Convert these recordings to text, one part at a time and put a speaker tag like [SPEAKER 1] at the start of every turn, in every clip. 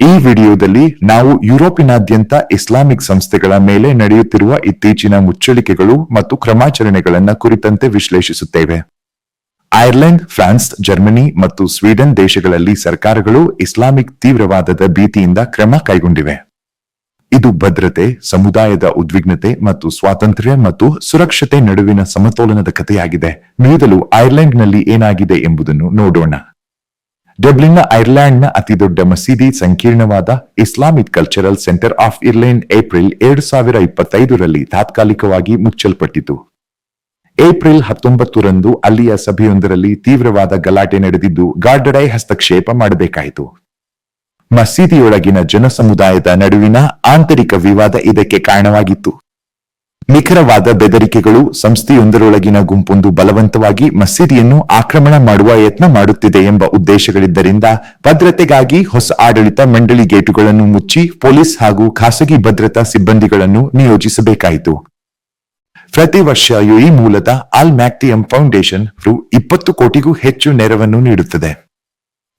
[SPEAKER 1] ಈ ವಿಡಿಯೋದಲ್ಲಿ ನಾವು ಯುರೋಪಿನಾದ್ಯಂತ ಇಸ್ಲಾಮಿಕ್ ಸಂಸ್ಥೆಗಳ ಮೇಲೆ ನಡೆಯುತ್ತಿರುವ ಇತ್ತೀಚಿನ ಮುಚ್ಚಳಿಕೆಗಳು ಮತ್ತು ಕ್ರಮಾಚರಣೆಗಳನ್ನು ಕುರಿತಂತೆ ವಿಶ್ಲೇಷಿಸುತ್ತೇವೆ. ಐರ್ಲೆಂಡ್, ಫ್ರಾನ್ಸ್, ಜರ್ಮನಿ ಮತ್ತು ಸ್ವೀಡನ್ ದೇಶಗಳಲ್ಲಿ ಸರ್ಕಾರಗಳು ಇಸ್ಲಾಮಿಕ್ ತೀವ್ರವಾದದ ಭೀತಿಯಿಂದ ಕ್ರಮ ಕೈಗೊಂಡಿವೆ. ಇದು ಭದ್ರತೆ, ಸಮುದಾಯದ ಉದ್ವಿಗ್ನತೆ ಮತ್ತು ಸ್ವಾತಂತ್ರ್ಯ ಮತ್ತು ಸುರಕ್ಷತೆ ನಡುವಿನ ಸಮತೋಲನದ ಕಥೆಯಾಗಿದೆ. ಮೊದಲು ಐರ್ಲೆಂಡ್ನಲ್ಲಿ ಏನಾಗಿದೆ ಎಂಬುದನ್ನು ನೋಡೋಣ. ಡಬ್ಲಿನ್ನ ಐರ್ಲೆಂಡ್ನ ಅತಿದೊಡ್ಡ ಮಸೀದಿ ಸಂಕೀರ್ಣವಾದ Islamic cultural centre of Ireland April ಎರಡು ಸಾವಿರ ಇಪ್ಪತ್ತೈದರಲ್ಲಿ ತಾತ್ಕಾಲಿಕವಾಗಿ ಮುಚ್ಚಲ್ಪಟ್ಟಿತು. ಏಪ್ರಿಲ್ ಹತ್ತೊಂಬತ್ತರಂದು ಅಲ್ಲಿಯ ಸಭೆಯೊಂದರಲ್ಲಿ ತೀವ್ರವಾದ ಗಲಾಟೆ ನಡೆದಿದ್ದು ಗಾರ್ಡಡೈ ಹಸ್ತಕ್ಷೇಪ ಮಾಡಬೇಕಾಯಿತು. ಮಸೀದಿಯೊಳಗಿನ ಜನಸಮುದಾಯದ ನಡುವಿನ ಆಂತರಿಕ ವಿವಾದ ಇದಕ್ಕೆ ಕಾರಣವಾಗಿತ್ತು. ನಿಖರವಾದ ಬೆದರಿಕೆಗಳು ಸಂಸ್ಥೆಯೊಂದರೊಳಗಿನ ಗುಂಪೊಂದು ಬಲವಂತವಾಗಿ ಮಸೀದಿಯನ್ನು ಆಕ್ರಮಣ ಮಾಡುವ ಯತ್ನ ಮಾಡುತ್ತಿದೆ ಎಂಬ ಉದ್ದೇಶಗಳಿದ್ದರಿಂದ ಭದ್ರತೆಗಾಗಿ ಹೊಸ ಆಡಳಿತ ಮಂಡಳಿ ಗೇಟುಗಳನ್ನು ಮುಚ್ಚಿ ಪೊಲೀಸ್ ಹಾಗೂ ಖಾಸಗಿ ಭದ್ರತಾ ಸಿಬ್ಬಂದಿಗಳನ್ನು ನಿಯೋಜಿಸಬೇಕಾಯಿತು. ಪ್ರತಿ ವರ್ಷ ಯುಇ ಮೂಲದ ಆಲ್ ಮ್ಯಾಕ್ಟಿಯಂ ಫೌಂಡೇಶನ್ ರು ಇಪ್ಪತ್ತು ಕೋಟಿಗೂ ಹೆಚ್ಚು ನೆರವನ್ನು ನೀಡುತ್ತದೆ.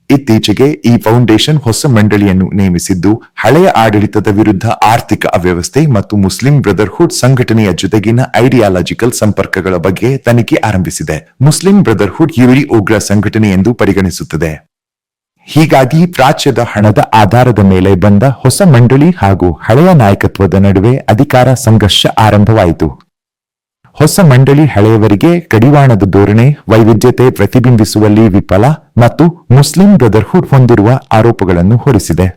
[SPEAKER 1] ಇತ್ತೀಚೆಗೆ ಈ ಫೌಂಡೇಶನ್ ಹೊಸ ಮಂಡಳಿಯನ್ನು ನೇಮಿಸಿದ್ದು, ಹಳೆಯ ಆಡಳಿತದ ವಿರುದ್ಧ ಆರ್ಥಿಕ ಅವ್ಯವಸ್ಥೆ ಮತ್ತು ಮುಸ್ಲಿಂ ಬ್ರದರ್ಹುಡ್ ಸಂಘಟನೆಯ ಜೊತೆಗಿನ ಐಡಿಯಾಲಜಿಕಲ್ ಸಂಪರ್ಕಗಳ ಬಗ್ಗೆ ತನಿಖೆ ಆರಂಭಿಸಿದೆ. ಮುಸ್ಲಿಂ ಬ್ರದರ್ಹುಡ್ ಯುರಿ ಉಗ್ರ ಸಂಘಟನೆ ಎಂದು ಪರಿಗಣಿಸುತ್ತದೆ. ಹೀಗಾಗಿ ಪ್ರಾಚ್ಯದ ಹಣದ ಆಧಾರದ ಮೇಲೆ ಬಂದ ಹೊಸ ಮಂಡಳಿ ಹಾಗೂ ಹಳೆಯ ನಾಯಕತ್ವದ ನಡುವೆ ಅಧಿಕಾರ ಸಂಘರ್ಷ ಆರಂಭವಾಯಿತು. ಹೊಸ ಮಂಡಳಿ ಹಳೆಯವರಿಗೆ ಕಡಿವಾಣದ ಧೋರಣೆ, ವೈವಿಧ್ಯತೆ ಪ್ರತಿಬಿಂಬಿಸುವಲ್ಲಿ ವಿಫಲ ಮತ್ತು ಮುಸ್ಲಿಂ ಬ್ರದರ್ಹುಡ್ ಹೊಂದಿರುವ ಆರೋಪಗಳನ್ನು ಹೊರಿಸಿದೆ.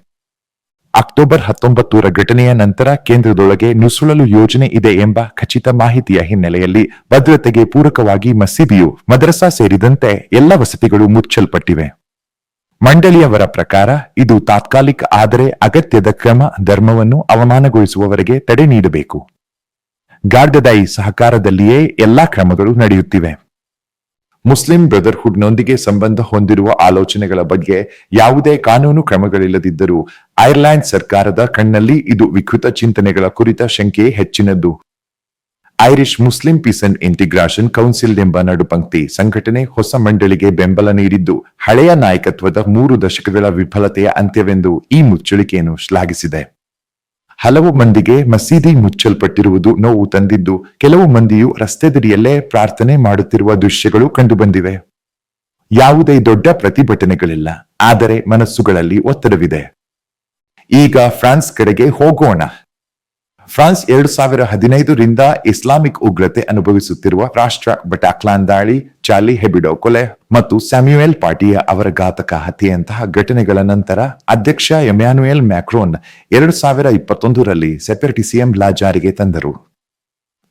[SPEAKER 1] ಅಕ್ಟೋಬರ್ ಹತ್ತೊಂಬತ್ತರ ಘಟನೆಯ ನಂತರ ಕೇಂದ್ರದೊಳಗೆ ನುಸುಳಲು ಯೋಜನೆ ಇದೆ ಎಂಬ ಖಚಿತ ಮಾಹಿತಿಯ ಹಿನ್ನೆಲೆಯಲ್ಲಿ ಭದ್ರತೆಗೆ ಪೂರಕವಾಗಿ ಮಸೀದಿಯು, ಮದ್ರಸಾ ಸೇರಿದಂತೆ ಎಲ್ಲ ವಸತಿಗಳು ಮುಚ್ಚಲ್ಪಟ್ಟಿವೆ. ಮಂಡಳಿಯವರ ಪ್ರಕಾರ ಇದು ತಾತ್ಕಾಲಿಕ ಆದರೆ ಅಗತ್ಯದ ಕ್ರಮ, ಧರ್ಮವನ್ನು ಅವಮಾನಗೊಳಿಸುವವರೆಗೆ ತಡೆ ನೀಡಬೇಕು. ಗಾರ್ಡದೈ ಸಹಕಾರದಲ್ಲಿಯೇ ಎಲ್ಲಾ ಕ್ರಮಗಳು ನಡೆಯುತ್ತಿವೆ. ಮುಸ್ಲಿಂ ಬ್ರದರ್ಹುಡ್ನೊಂದಿಗೆ ಸಂಬಂಧ ಹೊಂದಿರುವ ಆಲೋಚನೆಗಳ ಬಗ್ಗೆ ಯಾವುದೇ ಕಾನೂನು ಕ್ರಮಗಳಿಲ್ಲದಿದ್ದರೂ ಐರ್ಲೆಂಡ್ ಸರ್ಕಾರದ ಕಣ್ಣಲ್ಲಿ ಇದು ವಿಕೃತ ಚಿಂತನೆಗಳ ಕುರಿತ ಶಂಕೆ ಹೆಚ್ಚಿನದ್ದು. Irish Muslim peace and integration council ಎಂಬ ನಡುಪಂಕ್ತಿ ಸಂಘಟನೆ ಹೊಸ ಮಂಡಳಿಗೆ ಬೆಂಬಲ ನೀಡಿದ್ದು, ಹಳೆಯ ನಾಯಕತ್ವದ ಮೂರು ದಶಕಗಳ ವಿಫಲತೆಯ ಅಂತ್ಯವೆಂದು ಈ ಮುಚ್ಚಳಿಕೆಯನ್ನು ಶ್ಲಾಘಿಸಿದೆ. ಹಲವು ಮಂದಿಗೆ ಮಸೀದಿ ಮುಚ್ಚಲ್ಪಟ್ಟಿರುವುದು ನೋವು ತಂದಿದ್ದು ಕೆಲವು ಮಂದಿಯು ರಸ್ತೆದಡಿಯಲ್ಲೇ ಪ್ರಾರ್ಥನೆ ಮಾಡುತ್ತಿರುವ ದೃಶ್ಯಗಳು ಕಂಡುಬಂದಿವೆ. ಯಾವುದೇ ದೊಡ್ಡ ಪ್ರತಿಭಟನೆಗಳಿಲ್ಲ, ಆದರೆ ಮನಸ್ಸುಗಳಲ್ಲಿ ಒತ್ತಡವಿದೆ. ಈಗ ಫ್ರಾನ್ಸ್ ಕಡೆಗೆ ಹೋಗೋಣ. ಫ್ರಾನ್ಸ್ ಎರಡು ಸಾವಿರ ಹದಿನೈದರಿಂದ ಇಸ್ಲಾಮಿಕ್ ಉಗ್ರತೆ ಅನುಭವಿಸುತ್ತಿರುವ ರಾಷ್ಟ್ರ ಬಟಾಕ್ಲಾನ್ ದಾಳಿ ಚಾಲಿ ಹೆಬಿಡೋ ಕೊಲೆ ಮತ್ತು ಸ್ಯಾಮ್ಯುಯೆಲ್ ಪಾಟಿಯ ಅವರ ಘಾತಕ ಹತ್ಯೆಯಂತಹ ಘಟನೆಗಳ ನಂತರ ಅಧ್ಯಕ್ಷ ಎಮ್ಯಾನುಯೆಲ್ ಮ್ಯಾಕ್ರೋನ್ ಎರಡು ಸಾವಿರ ಇಪ್ಪತ್ತೊಂದರಲ್ಲಿ ಸೆಪೆರ್ಟಿಸಿಯಂ ಲಾ ಜಾರಿಗೆ ತಂದರು.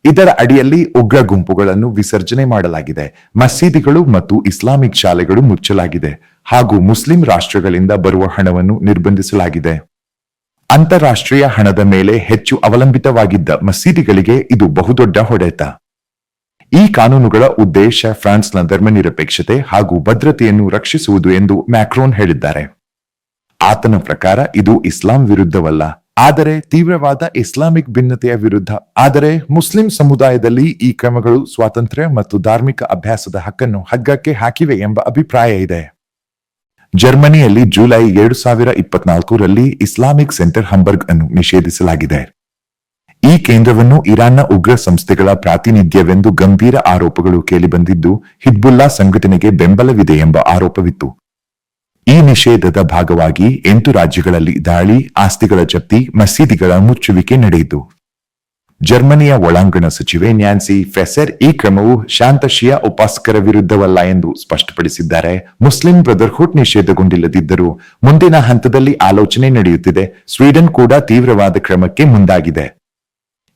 [SPEAKER 1] ಇದರ ಅಡಿಯಲ್ಲಿ ಉಗ್ರ ಗುಂಪುಗಳನ್ನು ವಿಸರ್ಜನೆ ಮಾಡಲಾಗಿದೆ. ಮಸೀದಿಗಳು ಮತ್ತು ಇಸ್ಲಾಮಿಕ್ ಶಾಲೆಗಳು ಮುಚ್ಚಲಾಗಿದೆ ಹಾಗೂ ಮುಸ್ಲಿಂ ರಾಷ್ಟ್ರಗಳಿಂದ ಬರುವ ಹಣವನ್ನು ನಿರ್ಬಂಧಿಸಲಾಗಿದೆ. ಅಂತಾರಾಷ್ಟ್ರೀಯ ಹಣದ ಮೇಲೆ ಹೆಚ್ಚು ಅವಲಂಬಿತವಾಗಿದ್ದ ಮಸೀದಿಗಳಿಗೆ ಇದು ಬಹುದೊಡ್ಡ ಹೊಡೆತ. ಈ ಕಾನೂನುಗಳ ಉದ್ದೇಶ ಫ್ರಾನ್ಸ್ನ ಧರ್ಮನಿರಪೇಕ್ಷತೆ ಹಾಗೂ ಭದ್ರತೆಯನ್ನು ರಕ್ಷಿಸುವುದು ಎಂದು ಮ್ಯಾಕ್ರೋನ್ ಹೇಳಿದ್ದಾರೆ. ಆತನ ಪ್ರಕಾರ ಇದು ಇಸ್ಲಾಂ ವಿರುದ್ಧವಲ್ಲ. ಆದರೆ ತೀವ್ರವಾದ ಇಸ್ಲಾಮಿಕ್ ಭಿನ್ನತೆಯ ವಿರುದ್ಧ. ಆದರೆ ಮುಸ್ಲಿಂ ಸಮುದಾಯದಲ್ಲಿ ಈ ಕ್ರಮಗಳು ಸ್ವಾತಂತ್ರ್ಯ ಮತ್ತು ಧಾರ್ಮಿಕ ಅಭ್ಯಾಸದ ಹಕ್ಕನ್ನು ಹಗ್ಗಕ್ಕೆ ಹಾಕಿವೆ ಎಂಬ ಅಭಿಪ್ರಾಯ ಇದೆ. ಜರ್ಮನಿಯಲ್ಲಿ ಜುಲೈ ಎರಡು ಸಾವಿರ ಇಪ್ಪತ್ನಾಲ್ಕರಲ್ಲಿ ಇಸ್ಲಾಮಿಕ್ ಸೆಂಟರ್ ಹಂಬರ್ಗ್ ಅನ್ನು ನಿಷೇಧಿಸಲಾಗಿದೆ. ಈ ಕೇಂದ್ರವನ್ನು ಇರಾನ್ನ ಉಗ್ರ ಸಂಸ್ಥೆಗಳ ಪ್ರಾತಿನಿಧ್ಯವೆಂದು ಗಂಭೀರ ಆರೋಪಗಳು ಕೇಳಿಬಂದಿದ್ದು, ಹಿಜ್ಬುಲ್ಲಾ ಸಂಘಟನೆಗೆ ಬೆಂಬಲವಿದೆ ಎಂಬ ಆರೋಪವಿತ್ತು. ಈ ನಿಷೇಧದ ಭಾಗವಾಗಿ ಎಂಟು ರಾಜ್ಯಗಳಲ್ಲಿ ದಾಳಿ, ಆಸ್ತಿಗಳ ಜಪ್ತಿ, ಮಸೀದಿಗಳ ಮುಚ್ಚುವಿಕೆ ನಡೆಯಿತು. ಜರ್ಮನಿಯ ಒಳಾಂಗಣ ಸಚಿವೆ ನ್ಯಾನ್ಸಿ ಫೆಸರ್ ಈ ಕ್ರಮವು ಶಾಂತಶಿಯ ಉಪಾಸಕರ ವಿರುದ್ಧವಲ್ಲ ಎಂದು ಸ್ಪಷ್ಟಪಡಿಸಿದ್ದಾರೆ. ಮುಸ್ಲಿಂ ಬ್ರದರ್ಹುಡ್ ನಿಷೇಧಗೊಂಡಿಲ್ಲದಿದ್ದರೂ ಮುಂದಿನ ಹಂತದಲ್ಲಿ ಆಲೋಚನೆ ನಡೆಯುತ್ತಿದೆ. ಸ್ವೀಡನ್ ಕೂಡ ತೀವ್ರವಾದ ಕ್ರಮಕ್ಕೆ ಮುಂದಾಗಿದೆ.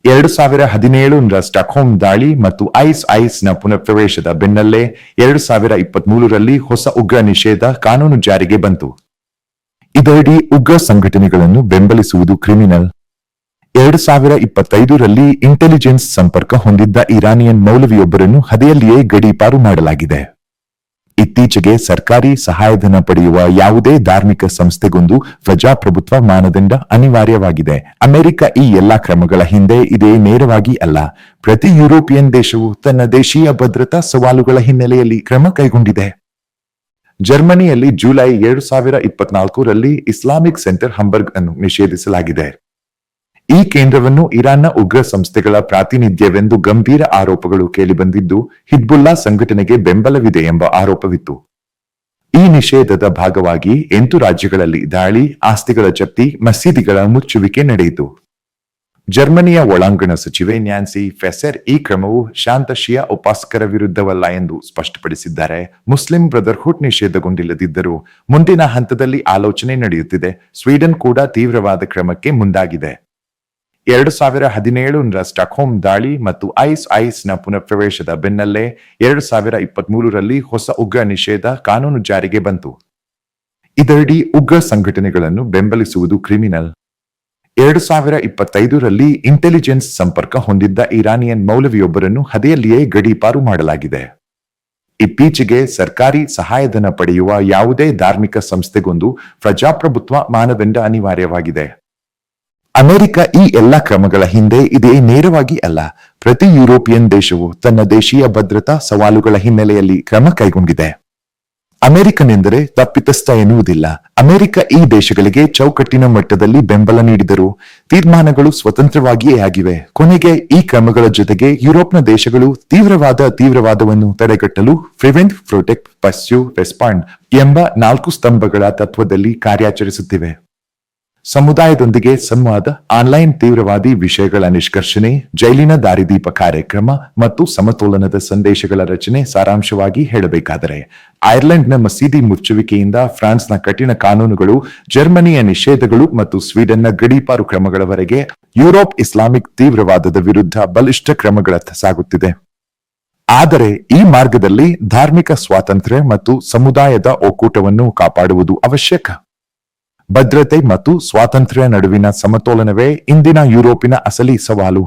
[SPEAKER 1] ಎರಡು ಸಾವಿರ ಹದಿನೇಳರ ಸ್ಟಾಕ್ಹೋಮ್ ದಾಳಿ ಮತ್ತು ಐಸ್ ಐಸ್ನ ಪುನಃಪ್ರವೇಶದ ಬೆನ್ನಲ್ಲೇ ಎರಡು ಸಾವಿರ ಇಪ್ಪತ್ಮೂರರಲ್ಲಿ ಹೊಸ ಉಗ್ರ ನಿಷೇಧ ಕಾನೂನು ಜಾರಿಗೆ ಬಂತು. ಇದರಡಿ ಉಗ್ರ ಸಂಘಟನೆಗಳನ್ನು ಬೆಂಬಲಿಸುವುದು ಕ್ರಿಮಿನಲ್. ಎರಡು ಸಾವಿರ ಇಪ್ಪತ್ತೈದರಲ್ಲಿ ಇಂಟೆಲಿಜೆನ್ಸ್ ಸಂಪರ್ಕ ಹೊಂದಿದ್ದ ಇರಾನಿಯನ್ ಮೌಲವಿಯೊಬ್ಬರನ್ನು ಹದೆಯಲ್ಲಿಯೇ ಗಡೀಪಾರು ಮಾಡಲಾಗಿದೆ. ಇತ್ತೀಚೆಗೆ ಸರ್ಕಾರಿ ಸಹಾಯಧನ ಪಡೆಯುವ ಯಾವುದೇ ಧಾರ್ಮಿಕ ಸಂಸ್ಥೆಗೊಂದು ಪ್ರಜಾಪ್ರಭುತ್ವ ಮಾನದಂಡ ಅನಿವಾರ್ಯವಾಗಿದೆ. ಅಮೆರಿಕ ಈ ಎಲ್ಲಾ ಕ್ರಮಗಳ ಹಿಂದೆ ಇದೇ ನೇರವಾಗಿ ಅಲ್ಲ. ಪ್ರತಿ ಯುರೋಪಿಯನ್ ದೇಶವು ತನ್ನ ದೇಶೀಯ ಭದ್ರತಾ ಸವಾಲುಗಳ ಹಿನ್ನೆಲೆಯಲ್ಲಿ ಕ್ರಮ ಕೈಗೊಂಡಿದೆ. ಜರ್ಮನಿಯಲ್ಲಿ ಜುಲೈ ಎರಡು ಸಾವಿರ ಇಪ್ಪತ್ನಾಲ್ಕರಲ್ಲಿ ಇಸ್ಲಾಮಿಕ್ ಸೆಂಟರ್ ಹಂಬರ್ಗ್ ಅನ್ನು ನಿಷೇಧಿಸಲಾಗಿದೆ. ಈ ಕೇಂದ್ರವನ್ನು ಇರಾನ್ನ ಉಗ್ರ ಸಂಸ್ಥೆಗಳ ಪ್ರಾತಿನಿಧ್ಯವೆಂದು ಗಂಭೀರ ಆರೋಪಗಳು ಕೇಳಿಬಂದಿದ್ದು, ಹಿಜ್ಬುಲ್ಲಾ ಸಂಘಟನೆಗೆ ಬೆಂಬಲವಿದೆ ಎಂಬ ಆರೋಪವಿತ್ತು. ಈ ನಿಷೇಧದ ಭಾಗವಾಗಿ ಎಂಟು ರಾಜ್ಯಗಳಲ್ಲಿ ದಾಳಿ, ಆಸ್ತಿಗಳ ಜಪ್ತಿ, ಮಸೀದಿಗಳ ಮುಚ್ಚುವಿಕೆ ನಡೆಯಿತು. ಜರ್ಮನಿಯ ಒಳಾಂಗಣ ಸಚಿವೆ ನ್ಯಾನ್ಸಿ ಫೆಸೆರ್ ಈ ಕ್ರಮವು ಶಾಂತ ಶಿಯಾ ಉಪಾಸಕರ ವಿರುದ್ಧವಲ್ಲ ಎಂದು ಸ್ಪಷ್ಟಪಡಿಸಿದ್ದಾರೆ. ಮುಸ್ಲಿಂ ಬ್ರದರ್ಹುಡ್ ನಿಷೇಧಗೊಂಡಿಲ್ಲದಿದ್ದರೂ, ಮುಂದಿನ ಹಂತದಲ್ಲಿ ಆಲೋಚನೆ ನಡೆಯುತ್ತಿದೆ. ಸ್ವೀಡನ್ ಕೂಡ ತೀವ್ರವಾದ ಕ್ರಮಕ್ಕೆ ಮುಂದಾಗಿದೆ. ಎರಡು ಸಾವಿರ ಹದಿನೇಳರ ಸ್ಟಾಕ್ಹೋಮ್ ದಾಳಿ ಮತ್ತು ಐಸ್ ಐಸ್ನ ಪುನಃಪ್ರವೇಶದ ಬೆನ್ನಲ್ಲೇ ಎರಡು ಸಾವಿರ ಇಪ್ಪತ್ಮೂರರಲ್ಲಿ ಹೊಸ ಉಗ್ರ ನಿಷೇಧ ಕಾನೂನು ಜಾರಿಗೆ ಬಂತು. ಇದರಡಿ ಉಗ್ರ ಸಂಘಟನೆಗಳನ್ನು ಬೆಂಬಲಿಸುವುದು ಕ್ರಿಮಿನಲ್. ಎರಡು ಸಾವಿರ ಇಪ್ಪತ್ತೈದರಲ್ಲಿ ಇಂಟೆಲಿಜೆನ್ಸ್ ಸಂಪರ್ಕ ಹೊಂದಿದ್ದ ಇರಾನಿಯನ್ ಮೌಲವಿಯೊಬ್ಬರನ್ನು ಹದೆಯಲ್ಲಿಯೇ ಗಡೀಪಾರು ಮಾಡಲಾಗಿದೆ. ಇತ್ತೀಚೆಗೆ ಸರ್ಕಾರಿ ಸಹಾಯಧನ ಪಡೆಯುವ ಯಾವುದೇ ಧಾರ್ಮಿಕ ಸಂಸ್ಥೆಗೊಂದು ಪ್ರಜಾಪ್ರಭುತ್ವ ಮಾನದಂಡ ಅನಿವಾರ್ಯವಾಗಿದೆ. ಅಮೆರಿಕ ಈ ಎಲ್ಲ ಕ್ರಮಗಳ ಹಿಂದೆ ಇದೇ ನೇರವಾಗಿ ಅಲ್ಲ. ಪ್ರತಿ ಯುರೋಪಿಯನ್ ದೇಶವು ತನ್ನ ದೇಶೀಯ ಭದ್ರತಾ ಸವಾಲುಗಳ ಹಿನ್ನೆಲೆಯಲ್ಲಿ ಕ್ರಮ ಕೈಗೊಂಡಿದೆ. ಅಮೆರಿಕನ್ ಎಂದರೆ ತಪ್ಪಿತಸ್ಥ ಎನ್ನುವುದಿಲ್ಲ. ಅಮೆರಿಕ ಈ ದೇಶಗಳಿಗೆ ಚೌಕಟ್ಟಿನ ಮಟ್ಟದಲ್ಲಿ ಬೆಂಬಲ ನೀಡಿದರು ತೀರ್ಮಾನಗಳು ಸ್ವತಂತ್ರವಾಗಿಯೇ ಆಗಿವೆ. ಕೊನೆಗೆ ಈ ಕ್ರಮಗಳ ಜೊತೆಗೆ ಯುರೋಪ್ನ ದೇಶಗಳು ತೀವ್ರವಾದ ತೀವ್ರವಾದವನ್ನು ತಡೆಗಟ್ಟಲು ಪ್ರಿವೆಂಟ್ ಪ್ರೊಟೆಕ್ಟ್ ಪಸ್ಯು ರೆಸ್ಪಾಂಡ್ ಎಂಬ ನಾಲ್ಕು ಸ್ತಂಭಗಳ ತತ್ವದಲ್ಲಿ ಕಾರ್ಯಾಚರಿಸುತ್ತಿವೆ. ಸಮುದಾಯದೊಂದಿಗೆ ಸಂವಾದ, ಆನ್ಲೈನ್ ತೀವ್ರವಾದಿ ವಿಷಯಗಳ ನಿಷ್ಕರ್ಷಣೆ, ಜೈಲಿನ ದಾರಿದೀಪ ಕಾರ್ಯಕ್ರಮ ಮತ್ತು ಸಮತೋಲನದ ಸಂದೇಶಗಳ ರಚನೆ ಸಾರಾಂಶವಾಗಿ ಹೇಳಬೇಕಾದರೆ, ಐರ್ಲೆಂಡ್ನ ಮಸೀದಿ ಮುಚ್ಚುವಿಕೆಯಿಂದ ಫ್ರಾನ್ಸ್ನ ಕಠಿಣ ಕಾನೂನುಗಳು, ಜರ್ಮನಿಯ ನಿಷೇಧಗಳು ಮತ್ತು ಸ್ವೀಡನ್ನ ಗಡೀಪಾರು ಕ್ರಮಗಳವರೆಗೆ ಯುರೋಪ್ ಇಸ್ಲಾಮಿಕ್ ತೀವ್ರವಾದದ ವಿರುದ್ಧ ಬಲಿಷ್ಠ ಕ್ರಮಗಳತ್ತ ಸಾಗುತ್ತಿದೆ. ಆದರೆ ಈ ಮಾರ್ಗದಲ್ಲಿ ಧಾರ್ಮಿಕ ಸ್ವಾತಂತ್ರ್ಯ ಮತ್ತು ಸಮುದಾಯದ ಒಕ್ಕೂಟವನ್ನು ಕಾಪಾಡುವುದು ಅವಶ್ಯಕ. ಭದ್ರತೆ ಮತ್ತು ಸ್ವಾತಂತ್ರ್ಯ ನಡುವಿನ ಸಮತೋಲನವೇ ಇಂದಿನ ಯುರೋಪಿನ ಅಸಲಿ ಸವಾಲು.